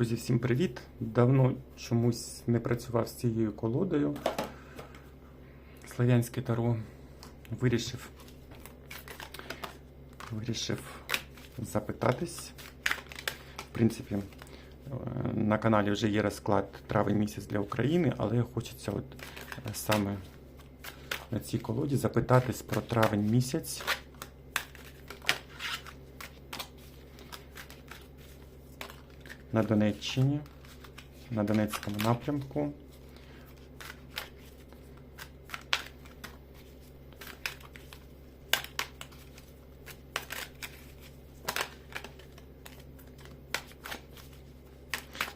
Друзі, всім привіт! Давно чомусь не працював з цією колодою. Слав'янське таро вирішив, вирішив запитатись. В принципі, е, на каналі вже є розклад травень місяць для України, але хочеться от е, саме на цій колоді запитатись про травень місяць. На Донеччині, на Донецькому напрямку.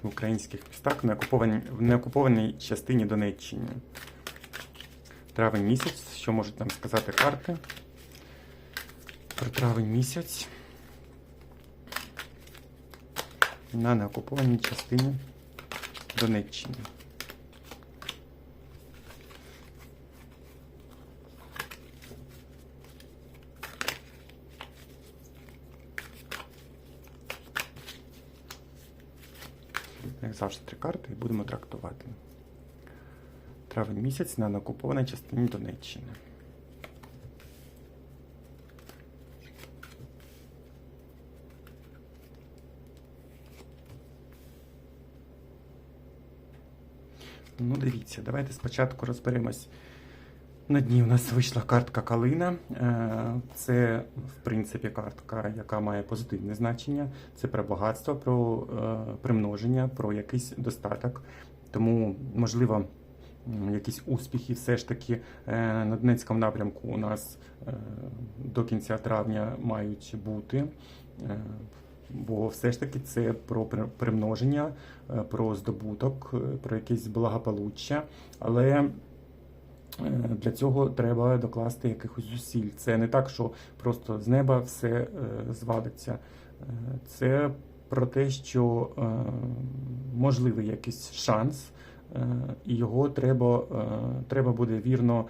В українських містах в неокупованій, в неокупованій частині Донеччини. Травень місяць. Що можуть нам сказати карти? Про травень місяць. На неокупованій частині Донеччини. Як завжди, три карти і будемо трактувати. Травень місяць на неокупованій частині Донеччини. Ну, дивіться, давайте спочатку розберемось. На дні у нас вийшла картка Калина. Е, Це, в принципі, картка, яка має позитивне значення. Це про багатство, про е, примноження, про якийсь достаток. Тому, можливо, якісь успіхи все ж таки е, на Донецькому напрямку у нас до кінця травня мають бути. Бо все ж таки це про примноження, е, про здобуток, е, про якесь благополуччя. Але е, для цього треба докласти якихось зусиль. Це не так, що просто з неба все звалиться. Е, Це про те, що можливий якийсь шанс, і його треба, треба буде вірно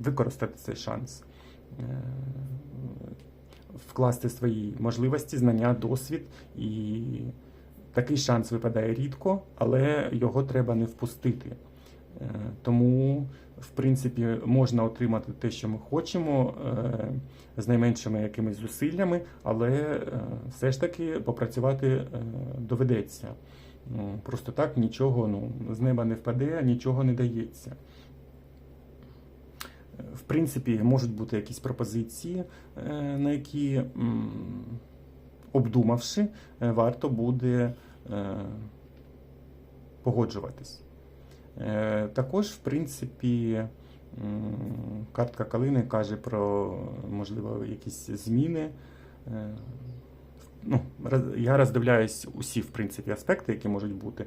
використати цей шанс. Вкласти свої можливості, знання, досвід. І такий шанс випадає рідко, але його треба не впустити. Е, Тому, в принципі, можна отримати те, що ми хочемо, е, з найменшими якимись зусиллями, але е, все ж таки попрацювати доведеться. Ну, Просто так нічого ну, з неба не впаде, нічого не дається. В принципі, можуть бути якісь пропозиції, е, на які, обдумавши, е, варто буде е, погоджуватись. Також, в принципі, картка Калини каже про, можливо, якісь зміни. Ну, я роздивляюсь усі, в принципі, аспекти, які можуть бути.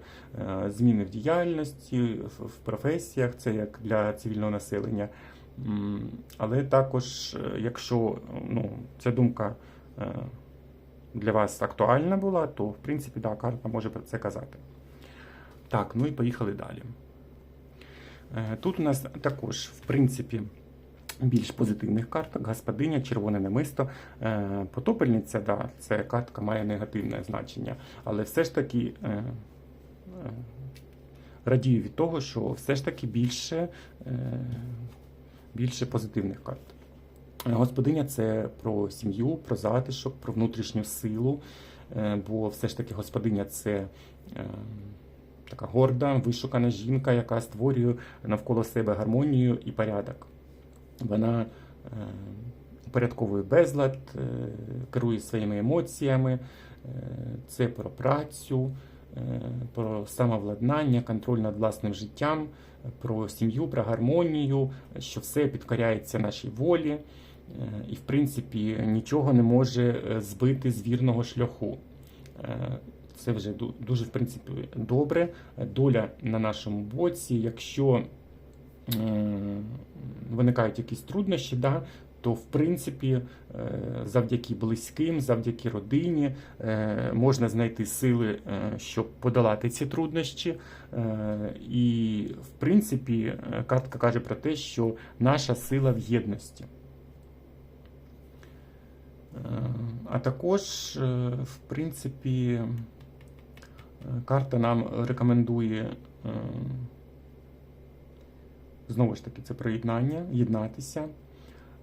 Зміни в діяльності, в професіях, це як для цивільного населення. Але також, е, якщо ну, ця думка е, для вас актуальна була, то в принципі да, карта може про це казати. Так, ну і поїхали далі. Е, Тут у нас також, в принципі, більш позитивних карток. Господиня, червоне намисто, е, потопельниця, да, це картка має негативне значення, але все ж таки. Радію від того, що все ж таки більше більше позитивних карт. Е, Господиня це про сім'ю, про затишок, про внутрішню силу. е, Бо все ж таки господиня це е, така горда, вишукана жінка, яка створює навколо себе гармонію і порядок. Вона упорядковує безлад, керує своїми емоціями. Це про працю, про самовладнання, контроль над власним життям, про сім'ю, про гармонію, що все підкоряється нашій волі, е, і, в принципі, нічого не може е, збити з вірного шляху. Е, Це вже дуже, в принципі, добре. Доля на нашому боці. Якщо е, виникають якісь труднощі, да, то в принципі е, завдяки близьким, завдяки родині е, можна знайти сили, е, щоб подолати ці труднощі. І, в принципі, картка каже про те, що наша сила в єдності. А також, в принципі, Карта нам рекомендує знову ж таки це приєднання, єднатися.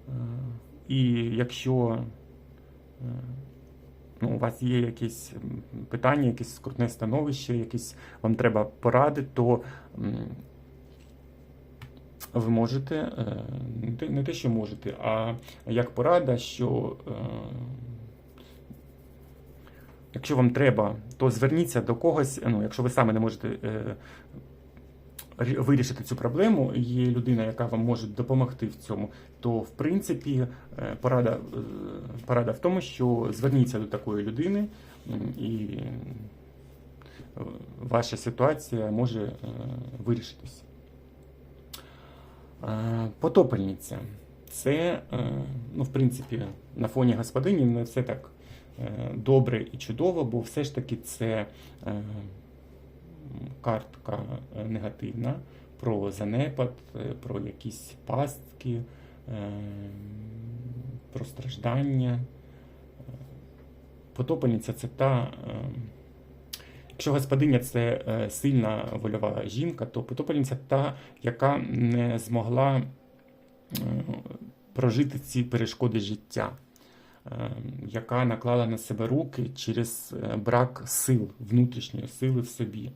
Е, І якщо е, ну, у вас є якісь питання, якесь скрутне становище, якісь вам треба поради, то ви можете, е, не те- що можете, а як порада, що якщо вам треба, то зверніться до когось, ну, якщо ви саме не можете вирішити цю проблему, є людина, яка вам може допомогти в цьому, то в принципі е, порада, е, порада в тому, що зверніться до такої людини і е, ваша ситуація може вирішитися. Потопельниця. Це, ну, в принципі, на фоні господині не все так добре і чудово, бо все ж таки це картка е, негативна про занепад, е, про якісь пастки, е, про страждання. Потопельниця це та. Якщо господиня це сильна вольова жінка, то потопельниця та, яка не змогла прожити ці перешкоди життя, яка наклала на себе руки через брак сил, внутрішньої сили в собі.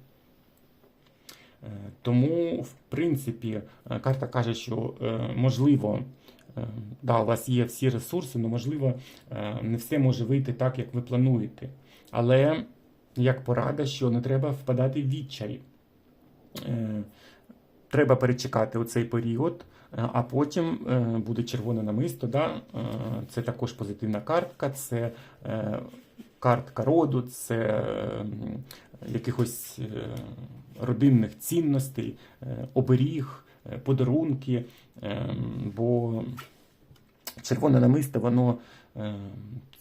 Е, Тому, в принципі, е, карта каже, що е, можливо, да, у вас є всі ресурси, але можливо, не все може вийти так, як ви плануєте. Але як порада, що не треба впадати в відчай. Треба перечекати оцей період, а потім буде червоне намисто. Да? Це також позитивна картка, це картка роду, це якихось е, родинних цінностей, е, оберіг, е, подарунки. е, Бо червоне намисто, воно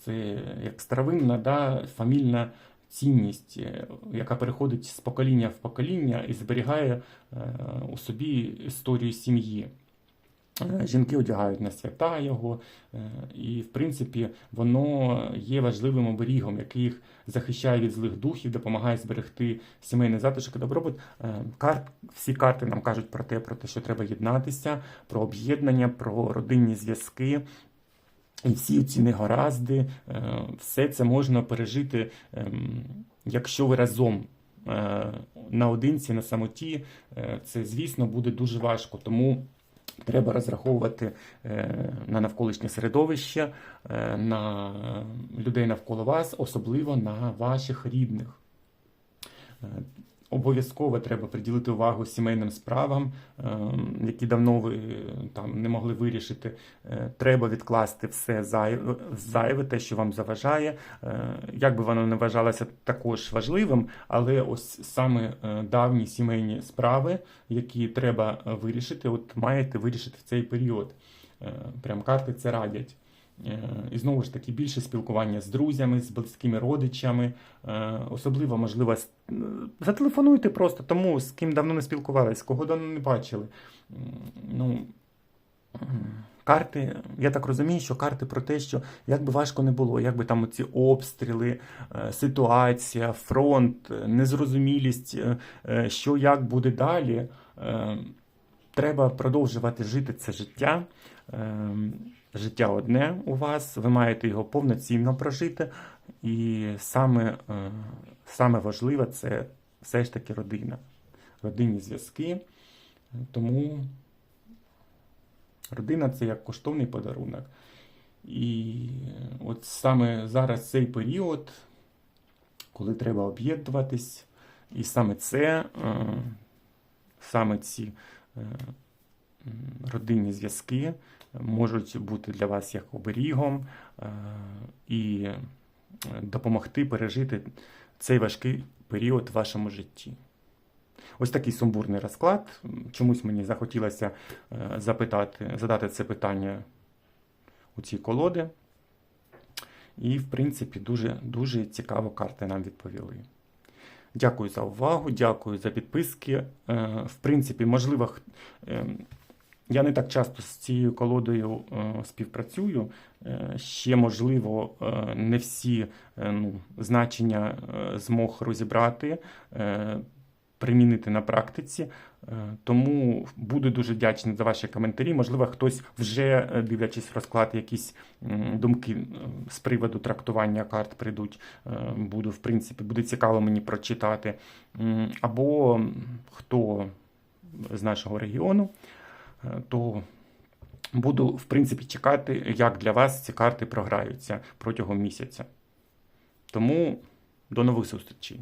це як старовинна, да, фамільна цінність, яка переходить з покоління в покоління і зберігає у собі історію сім'ї. Е, Жінки одягають на свята його, е, і, в принципі, воно є важливим оберігом, який їх захищає від злих духів, допомагає зберегти сімейний затишок і добробут. Е, Карт, всі карти нам кажуть про те, про те, що треба єднатися, про об'єднання, про родинні зв'язки. І всі ці негаразди, все це можна пережити, ем, якщо ви разом наодинці, на самоті, це, звісно, буде дуже важко. Тому треба розраховувати е, на навколишнє середовище, е, на людей навколо вас, особливо на ваших рідних. Обов'язково треба приділити увагу сімейним справам, е, які давно ви там не могли вирішити. Е, Треба відкласти все зайве, те, що вам заважає. Е, Як би воно не вважалося також важливим, але ось саме е, давні сімейні справи, які треба вирішити, от маєте вирішити в цей період. Прям карти це радять. Е, І знову ж таки більше спілкування з друзями, з близькими родичами. Е, Особливо, можливо, зателефонуйте просто тому, з ким давно не спілкувалися, кого давно не бачили. Ну, карти, я так розумію, що карти про те, що як би важко не було, як би там ці обстріли, е, ситуація, фронт, незрозумілість, що як буде далі. Треба продовжувати жити це життя. Життя одне у вас, ви маєте його повноцінно прожити. І саме, е, саме важливе це все ж таки родина, родинні зв'язки. Тому родина це як коштовний подарунок. І от саме зараз цей період, коли треба об'єднуватись, і саме це, е, саме ці е, родинні зв'язки можуть бути для вас як оберігом е, і е, допомогти пережити цей важкий період в вашому житті. Ось такий сумбурний розклад. Чомусь мені захотілося е, запитати, задати це питання у цій колоди. І, в принципі, дуже, дуже цікаво карти нам відповіли. Дякую за увагу, дякую за підписки. В принципі, можливо, ем, Я не так часто з цією колодою е, співпрацюю. Е, ще, можливо, е, не всі ну, значення змог розібрати, примінити на практиці. Тому буду дуже вдячний за ваші коментарі. Можливо, хтось вже, дивлячись розклад, якісь думки з приводу трактування карт прийдуть. Буду, в принципі, буде цікаво мені прочитати. Або хто з нашого регіону, то буду, в принципі, чекати, як для вас ці карти програються протягом місяця. Тому до нових зустрічей.